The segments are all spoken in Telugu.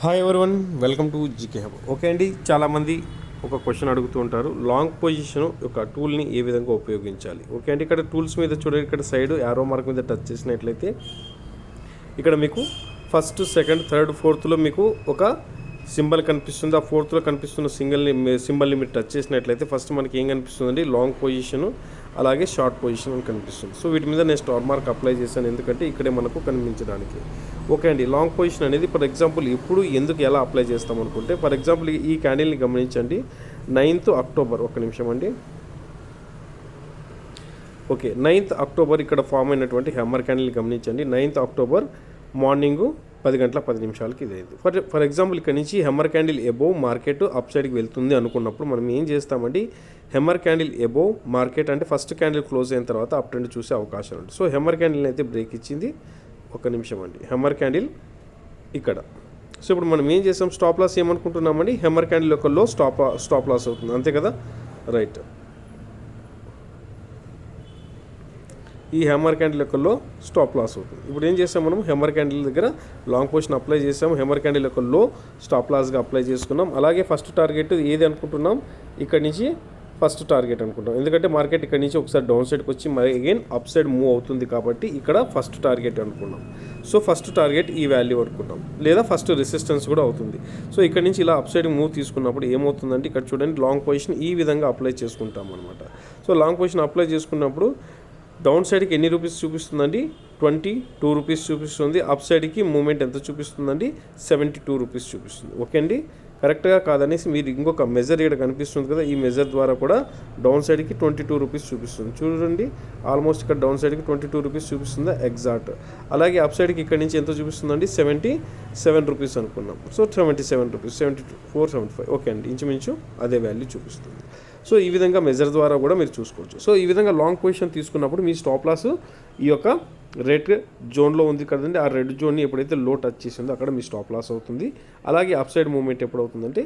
Hi everyone welcome to GK hub okay అండి చాలామంది ఒక క్వశ్చన్ అడుగుతూ ఉంటారు. లాంగ్ పొజిషన్ యొక్క టూల్ని ఏ విధంగా ఉపయోగించాలి? ఓకే అండి ఇక్కడ టూల్స్ మీద చూడండి ఇక్కడ సైడ్ యారో మార్క్ మీద టచ్ చేసినట్లయితే ఇక్కడ మీకు ఫస్ట్ సెకండ్ థర్డ్ ఫోర్త్లో మీకు ఒక సింబల్ కనిపిస్తుంది? ఆ ఫోర్త్లో కనిపిస్తున్న సింగిల్ సింబల్ని మీరు టచ్ చేసినట్లయితే ఫస్ట్ మనకి ఏం కనిపిస్తుందండి? లాంగ్ పొజిషన్ అలాగే షార్ట్ పొజిషన్ అని కనిపిస్తుంది. సో వీటి మీద నేను స్టార్ మార్క్ అప్లై చేశాను. ఎందుకంటే ఇక్కడే మనకు కనిపించడానికి. ఓకే అండి లాంగ్ పొజిషన్ అనేది ఫర్ ఎగ్జాంపుల్ ఎప్పుడు ఎందుకు ఎలా అప్లై చేస్తాం అనుకుంటే ఫర్ ఎగ్జాంపుల్ ఈ క్యాండిల్ని గమనించండి. నైన్త్ అక్టోబర్ ఒక నిమిషం అండి. ఓకే నైన్త్ అక్టోబర్ ఇక్కడ ఫామ్ అయినటువంటి హ్యామర్ క్యాండిల్ గమనించండి. నైన్త్ అక్టోబర్ మార్నింగు పది గంటల పది నిమిషాలకి ఇది అయింది ఫర్ ఫర్ ఎగ్జాంపుల్ ఇక్కడ నుంచి hammer candle above market up సైడ్కి వెళ్తుంది అనుకున్నప్పుడు మనం ఏం చేస్తామండి? హెమ్మర్ క్యాండిల్ ఎబోవ్ మార్కెట్ అంటే ఫస్ట్ క్యాండిల్ క్లోజ్ అయిన తర్వాత అప్ ట్రెండ్ చూసే అవకాశం ఉంది. సో హెమ్మర్ క్యాండిల్ అయితే బ్రేక్ ఇచ్చింది. ఒక నిమిషం అండి. హెమ్మర్ క్యాండిల్ ఇక్కడ. సో ఇప్పుడు మనం ఏం చేస్తాం స్టాప్ లాస్ ఏమనుకుంటున్నామండి? హెమ్మర్ క్యాండిల్ యొక్క లో స్టాప్ స్టాప్ లాస్ అవుతుంది. అంతే కదా? రైట్ ఈ హెమ్మర్ క్యాండిల్ లెక్కల్లో స్టాప్ లాస్ అవుతుంది. ఇప్పుడు ఏం చేస్తాం మనం? హెమ్మర్ క్యాండిల్ దగ్గర లాంగ్ పొజిషన్ అప్లై చేసాం. హెమ్మర్ క్యాండిల్ లెక్కల్లో స్టాప్ లాస్గా అప్లై చేసుకున్నాం. అలాగే ఫస్ట్ టార్గెట్ ఏది అనుకుంటున్నాం? ఇక్కడ నుంచి ఫస్ట్ టార్గెట్ అనుకుంటాం ఎందుకంటే మార్కెట్ ఇక్కడ నుంచి ఒకసారి డౌన్ సైడ్కి వచ్చి మరి అగైన్ అప్ సైడ్ మూవ్ అవుతుంది కాబట్టి ఇక్కడ ఫస్ట్ టార్గెట్ అనుకున్నాం. సో ఫస్ట్ టార్గెట్ ఈ వాల్యూ అనుకున్నాం లేదా ఫస్ట్ రెసిస్టెన్స్ కూడా అవుతుంది. సో ఇక్కడ నుంచి ఇలా అప్ సైడ్ మూవ్ తీసుకున్నప్పుడు ఏమవుతుందంటే ఇక్కడ చూడండి లాంగ్ పొజిషన్ ఈ విధంగా అప్లై చేసుకుంటాం అనమాట సో లాంగ్ పొజిషన్ అప్లై చేసుకున్నప్పుడు డౌన్ సైడ్కి ఎన్ని రూపీస్ చూపిస్తుందండి? ట్వంటీ టూ రూపీస్ చూపిస్తుంది. అప్ సైడ్కి మూమెంట్ ఎంత చూపిస్తుందండి? సెవెంటీ టూ రూపీస్ చూపిస్తుంది. ఓకే అండి కరెక్ట్గా కాదనేసి మీరు ఇంకొక మెజర్ ఇక్కడ కనిపిస్తుంది కదా ఈ మెజర్ ద్వారా కూడా డౌన్ సైడ్కి ట్వంటీ టూ రూపీస్ చూపిస్తుంది. చూడండి ఆల్మోస్ట్ ఇక్కడ డౌన్ సైడ్కి ట్వంటీ టూ రూపీస్ చూపిస్తుంది ఎగ్జాక్ట్. అలాగే అప్ సైడ్కి ఇక్కడ నుంచి ఎంత చూపిస్తుందండి? సెవెంటీ సెవెన్ రూపీస్ అనుకున్నాం. So seventy seven rupees seventy two four seventy five. Okay అండి ఇంచుమించు అదే వాల్యూ చూపిస్తుంది. సో ఈ విధంగా మెజర్ ద్వారా కూడా మీరు చూసుకోవచ్చు. సో ఈ విధంగా లాంగ్ పొజిషన్ తీసుకున్నప్పుడు మీ స్టాప్ లాస్ ఈ యొక్క రెడ్ జోన్లో ఉంది కదండి. ఆ రెడ్ జోన్ని ఎప్పుడైతే లో టచ్ చేసిందో అక్కడ మీ స్టాప్ లాస్ అవుతుంది. అలాగే అప్ సైడ్ మూమెంట్ ఎప్పుడు అవుతుందంటే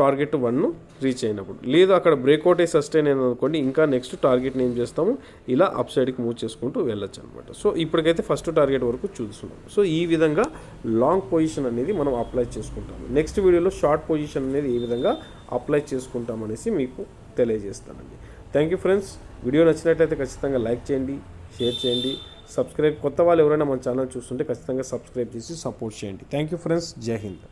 టార్గెట్ వన్ రీచ్ అయినప్పుడు. లేదు అక్కడ బ్రేక్అవుట్ అయి సస్టైన్ అయిన అనుకోండి ఇంకా నెక్స్ట్ టార్గెట్ని ఏం చేస్తాము? ఇలా అప్ సైడ్కి మూవ్ చేసుకుంటూ వెళ్ళొచ్చు అనమాట సో ఇప్పటికైతే ఫస్ట్ టార్గెట్ వరకు చూస్తున్నాం సో ఈ విధంగా లాంగ్ పొజిషన్ అనేది మనం అప్లై చేసుకుంటాము. నెక్స్ట్ వీడియోలో షార్ట్ పొజిషన్ అనేది ఏ విధంగా అప్లై చేసుకుంటాం అనేసి మీకు తెలియజేస్తానండి. థ్యాంక్ యూ ఫ్రెండ్స్ వీడియో నచ్చినట్లయితే ఖచ్చితంగా లైక్ చేయండి షేర్ చేయండి. సబ్స్క్రైబ్ కొత్త వాళ్ళు ఎవరైనా మన ఛానల్ చూస్తుంటే ఖచ్చితంగా సబ్స్క్రైబ్ చేసి సపోర్ట్ చేయండి. థ్యాంక్ యూ ఫ్రెండ్స్ జై హింద్.